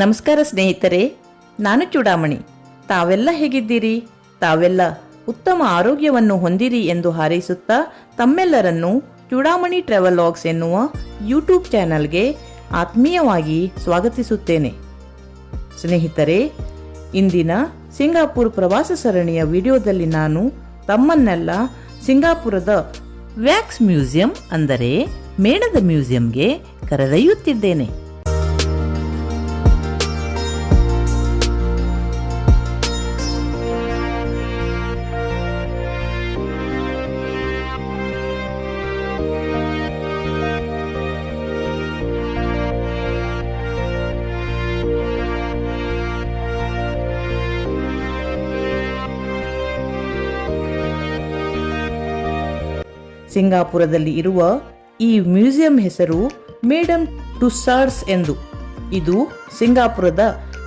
ನಮಸ್ಕಾರ ಸ್ನೇಹಿತರೆ, ನಾನು ಚೂಡಾಮಣಿ. ತಾವೆಲ್ಲ ಹೇಗಿದ್ದೀರಿ? ತಾವೆಲ್ಲ ಉತ್ತಮ ಆರೋಗ್ಯವನ್ನು ಹೊಂದಿರಿ ಎಂದು ಹಾರೈಸುತ್ತಾ ತಮ್ಮೆಲ್ಲರನ್ನು ಚೂಡಾಮಣಿ ಟ್ರಾವೆಲಾಗ್ಸ್ ಎನ್ನುವ ಯೂಟ್ಯೂಬ್ ಚಾನಲ್ಗೆ ಆತ್ಮೀಯವಾಗಿ ಸ್ವಾಗತಿಸುತ್ತೇನೆ. ಸ್ನೇಹಿತರೆ, ಇಂದಿನ ಸಿಂಗಾಪುರ್ ಪ್ರವಾಸ ಸರಣಿಯ ವಿಡಿಯೋದಲ್ಲಿ ನಾನು ತಮ್ಮನ್ನೆಲ್ಲ ಸಿಂಗಾಪುರದ ವ್ಯಾಕ್ಸ್ ಮ್ಯೂಸಿಯಂ ಅಂದರೆ ಮೇಣದ ಮ್ಯೂಸಿಯಂಗೆ ಕರೆದೊಯ್ಯುತ್ತಿದ್ದೇನೆ. ಸಿಂಗಾಪುರದಲ್ಲಿ ಇರುವ ಈ ಮ್ಯೂಸಿಯಂ ಹೆಸರು ಮೇಡಮ್ ಟುಸಾರ್ಡ್ಸ್ ಎಂದು. ಇದು ಸಿಂಗಾಪುರದ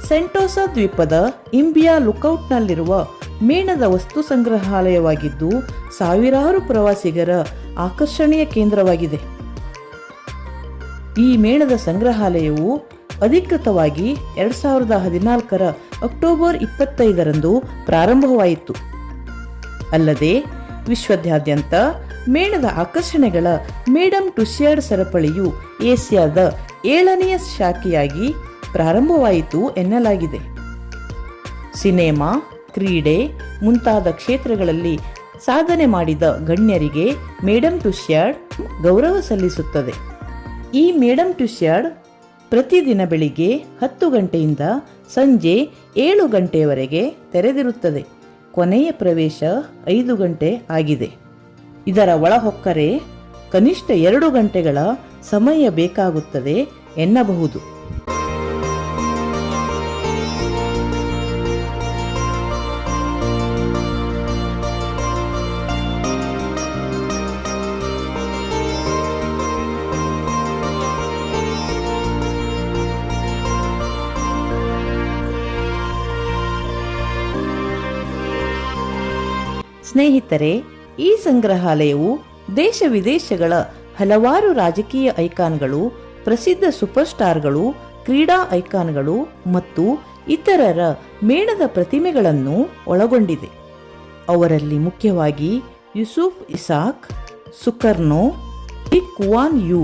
ಸೆಂಟೋಸಾ ದ್ವೀಪದ ಇಂಬಿಯಾ ಲುಕೌಟ್ನಲ್ಲಿರುವ ಮೇಣದ ವಸ್ತು ಸಂಗ್ರಹಾಲಯವಾಗಿದ್ದು, ಸಾವಿರಾರು ಪ್ರವಾಸಿಗರ ಆಕರ್ಷಣೀಯ ಕೇಂದ್ರವಾಗಿದೆ. ಈ ಮೇಣದ ಸಂಗ್ರಹಾಲಯವು ಅಧಿಕೃತವಾಗಿ ಎರಡು ಸಾವಿರದ ಹದಿನಾಲ್ಕರ ಅಕ್ಟೋಬರ್ ಇಪ್ಪತ್ತೈದರಂದು ಪ್ರಾರಂಭವಾಯಿತು. ಅಲ್ಲದೆ, ವಿಶ್ವದಾದ್ಯಂತ ಮೇಣದ ಆಕರ್ಷಣೆಗಳ ಮೇಡಮ್ ಟುಸಿಯಾರ್ಡ್ ಸರಪಳಿಯು ಏಷ್ಯಾದ ಏಳನೆಯ ಶಾಖೆಯಾಗಿ ಪ್ರಾರಂಭವಾಯಿತು ಎನ್ನಲಾಗಿದೆ. ಸಿನೆಮಾ, ಕ್ರೀಡೆ ಮುಂತಾದ ಕ್ಷೇತ್ರಗಳಲ್ಲಿ ಸಾಧನೆ ಮಾಡಿದ ಗಣ್ಯರಿಗೆ ಮೇಡಮ್ ಟುಸ್ಯಾರ್ಡ್ ಗೌರವ ಸಲ್ಲಿಸುತ್ತದೆ. ಈ ಮೇಡಮ್ ಟುಸ್ಯಾರ್ಡ್ ಪ್ರತಿದಿನ ಬೆಳಿಗ್ಗೆ ಹತ್ತು ಗಂಟೆಯಿಂದ ಸಂಜೆ ಏಳು ಗಂಟೆಯವರೆಗೆ ತೆರೆದಿರುತ್ತದೆ. ಕೊನೆಯ ಪ್ರವೇಶ ಐದು ಗಂಟೆ ಆಗಿದೆ. ಇದರ ಒಳಹೊಕ್ಕರೆ ಕನಿಷ್ಠ ಎರಡು ಗಂಟೆಗಳ ಸಮಯ ಬೇಕಾಗುತ್ತದೆ ಎನ್ನಬಹುದು. ಸ್ನೇಹಿತರೆ ಈ ಸಂಗ್ರಹಾಲಯವು ದೇಶ ವಿದೇಶಗಳ ಹಲವಾರು ರಾಜಕೀಯ ಐಕಾನ್ಗಳು, ಪ್ರಸಿದ್ಧ ಸೂಪರ್ ಸ್ಟಾರ್ಗಳು ಕ್ರೀಡಾ ಐಕಾನ್ಗಳು ಮತ್ತು ಇತರರ ಮೇಣದ ಪ್ರತಿಮೆಗಳನ್ನು ಒಳಗೊಂಡಿದೆ. ಅವರಲ್ಲಿ ಮುಖ್ಯವಾಗಿ Yusuf Ishak, Sukarno Kuan Yew,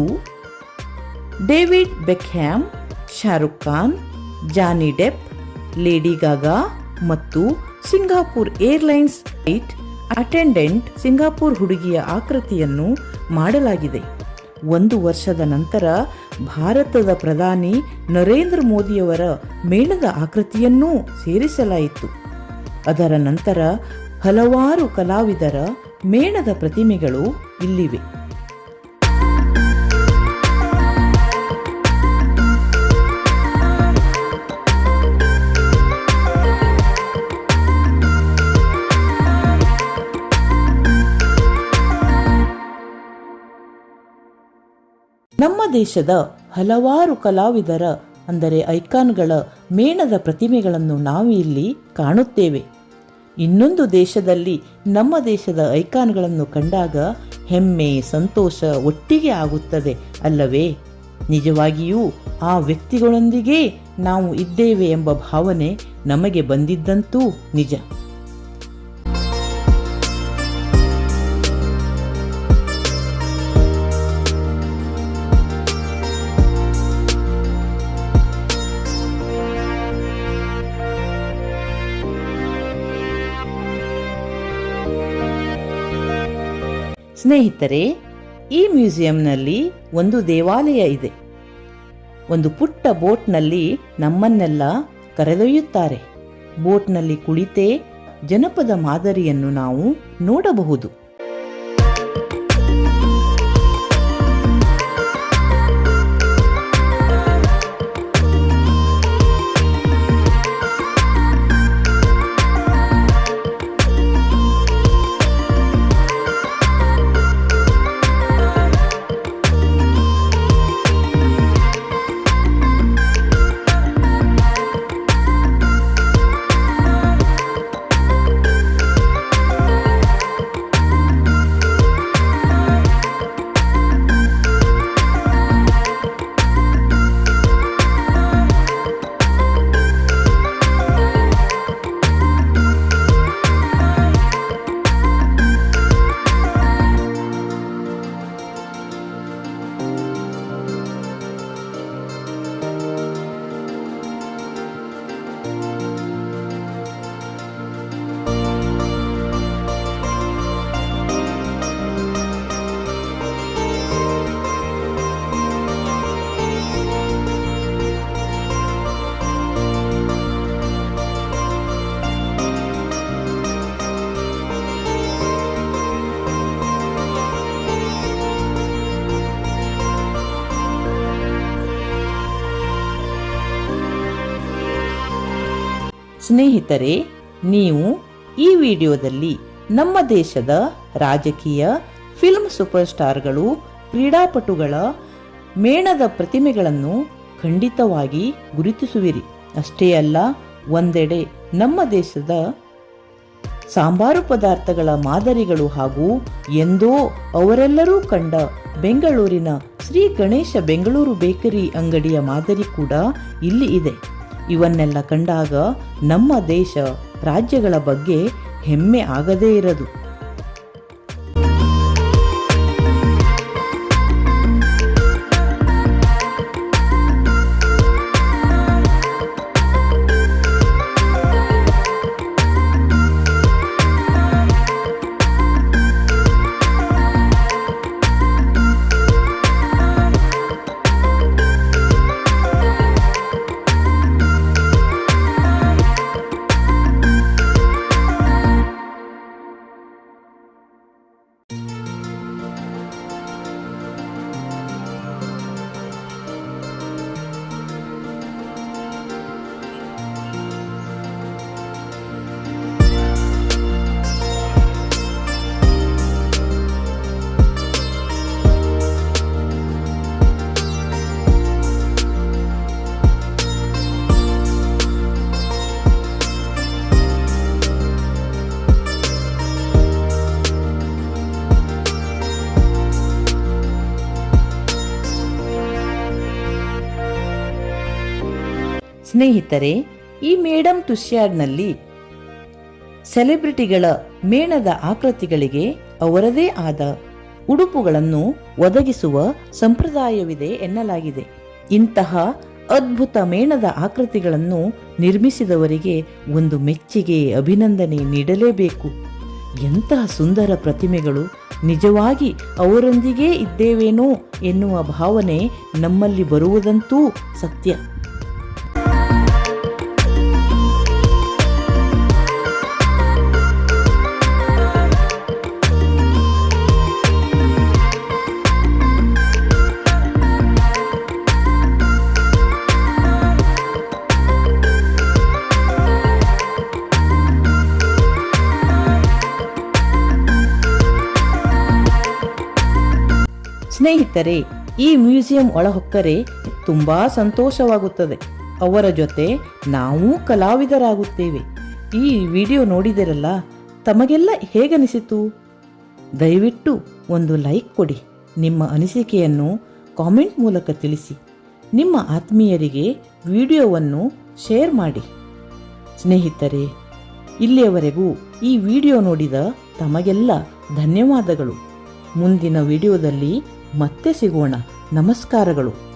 David Beckham, Shahrukh Khan, Johnny Depp, Lady Gaga ಮತ್ತು Singapore airlines flight attendant Singapore ಹುಡುಗಿಯ ಆಕೃತಿಯನ್ನು ಮಾಡಲಾಗಿದೆ. ಒಂದು ವರ್ಷದ ನಂತರ ಭಾರತದ ಪ್ರಧಾನಿ ನರೇಂದ್ರ ಮೋದಿಯವರ ಮೇಣದ ಆಕೃತಿಯನ್ನೂ ಸೇರಿಸಲಾಯಿತು. ಅದರ ನಂತರ ಹಲವಾರು ಕಲಾವಿದರ ಮೇಣದ ಪ್ರತಿಮೆಗಳು ಇಲ್ಲಿವೆ. ನಮ್ಮ ದೇಶದ ಹಲವಾರು ಕಲಾವಿದರ, ಅಂದರೆ ಐಕಾನ್ಗಳ ಮೇಣದ ಪ್ರತಿಮೆಗಳನ್ನು ನಾವು ಇಲ್ಲಿ ಕಾಣುತ್ತೇವೆ. ಇನ್ನೊಂದು ದೇಶದಲ್ಲಿ ನಮ್ಮ ದೇಶದ ಐಕಾನ್ಗಳನ್ನು ಕಂಡಾಗ ಹೆಮ್ಮೆ, ಸಂತೋಷ ಒಟ್ಟಿಗೆ ಆಗುತ್ತದೆ ಅಲ್ಲವೇ? ನಿಜವಾಗಿಯೂ ಆ ವ್ಯಕ್ತಿಗಳೊಂದಿಗೆ ನಾವು ಇದ್ದೇವೆ ಎಂಬ ಭಾವನೆ ನಮಗೆ ಬಂದಿದ್ದಂತೂ ನಿಜ. ಸ್ನೇಹಿತರೆ, ಈ ಮ್ಯೂಸಿಯಂನಲ್ಲಿ ಒಂದು ದೇವಾಲಯ ಇದೆ. ಒಂದು ಪುಟ್ಟ ಬೋಟ್ನಲ್ಲಿ ನಮ್ಮನ್ನೆಲ್ಲ ಕರೆದೊಯ್ಯುತ್ತಾರೆ. ಬೋಟ್ನಲ್ಲಿ ಕುಳಿತೇ ಜನಪದ ಮಾದರಿಯನ್ನು ನಾವು ನೋಡಬಹುದು. ಸ್ನೇಹಿತರೆ, ನೀವು ಈ ವಿಡಿಯೋದಲ್ಲಿ ನಮ್ಮ ದೇಶದ ರಾಜಕೀಯ ಫಿಲ್ಮ್ ಸೂಪರ್ ಸ್ಟಾರ್ಗಳು ಕ್ರೀಡಾಪಟುಗಳ ಮೇಣದ ಪ್ರತಿಮೆಗಳನ್ನು ಖಂಡಿತವಾಗಿ ಗುರುತಿಸುವಿರಿ. ಅಷ್ಟೇ ಅಲ್ಲ, ಒಂದೆಡೆ ನಮ್ಮ ದೇಶದ ಸಾಂಬಾರು ಪದಾರ್ಥಗಳ ಮಾದರಿಗಳು ಹಾಗೂ ಎಂದೋ ಅವರೆಲ್ಲರೂ ಕಂಡ ಬೆಂಗಳೂರಿನ ಶ್ರೀ ಗಣೇಶ ಬೆಂಗಳೂರು ಬೇಕರಿ ಅಂಗಡಿಯ ಮಾದರಿ ಕೂಡ ಇಲ್ಲಿ ಇದೆ. ಇವನ್ನೆಲ್ಲ ಕಂಡಾಗ ನಮ್ಮ ದೇಶ ರಾಜ್ಯಗಳ ಬಗ್ಗೆ ಹೆಮ್ಮೆ ಆಗದೇ ಇರದು. ಸ್ನೇಹಿತರೆ, ಈ ಮೇಡಮ್ ತುಷ್ಯಾರ್ನಲ್ಲಿ ಸೆಲೆಬ್ರಿಟಿಗಳ ಮೇಣದ ಆಕೃತಿಗಳಿಗೆ ಅವರದೇ ಆದ ಉಡುಪುಗಳನ್ನು ಒದಗಿಸುವ ಸಂಪ್ರದಾಯವಿದೆ ಎನ್ನಲಾಗಿದೆ. ಇಂತಹ ಅದ್ಭುತ ಮೇಣದ ಆಕೃತಿಗಳನ್ನು ನಿರ್ಮಿಸಿದವರಿಗೆ ಒಂದು ಮೆಚ್ಚುಗೆ, ಅಭಿನಂದನೆ ನೀಡಲೇಬೇಕು. ಎಂತಹ ಸುಂದರ ಪ್ರತಿಮೆಗಳು ನಿಜವಾಗಿ ಅವರೊಂದಿಗೇ ಇದ್ದೇವೇನೋ ಎನ್ನುವ ಭಾವನೆ ನಮ್ಮಲ್ಲಿ ಬರುವುದಂತೂ ಸತ್ಯ. ಸ್ನೇಹಿತರೆ, ಈ ಮ್ಯೂಸಿಯಂ ಒಳಹೊಕ್ಕರೆ ತುಂಬಾ ಸಂತೋಷವಾಗುತ್ತದೆ. ಅವರ ಜೊತೆ ನಾವೂ ಕಲಾವಿದರಾಗುತ್ತೇವೆ. ಈ ವಿಡಿಯೋ ನೋಡಿದಿರಲ್ಲ, ತಮಗೆಲ್ಲ ಹೇಗನಿಸಿತು? ದಯವಿಟ್ಟು ಒಂದು ಲೈಕ್ ಕೊಡಿ. ನಿಮ್ಮ ಅನಿಸಿಕೆಯನ್ನು ಕಾಮೆಂಟ್ ಮೂಲಕ ತಿಳಿಸಿ. ನಿಮ್ಮ ಆತ್ಮೀಯರಿಗೆ ವಿಡಿಯೋವನ್ನು ಶೇರ್ ಮಾಡಿ. ಸ್ನೇಹಿತರೆ, ಇಲ್ಲಿಯವರೆಗೂ ಈ ವಿಡಿಯೋ ನೋಡಿದ ತಮಗೆಲ್ಲ ಧನ್ಯವಾದಗಳು. ಮುಂದಿನ ವಿಡಿಯೋದಲ್ಲಿ ಮತ್ತೆ ಸಿಗೋಣ. ನಮಸ್ಕಾರಗಳು.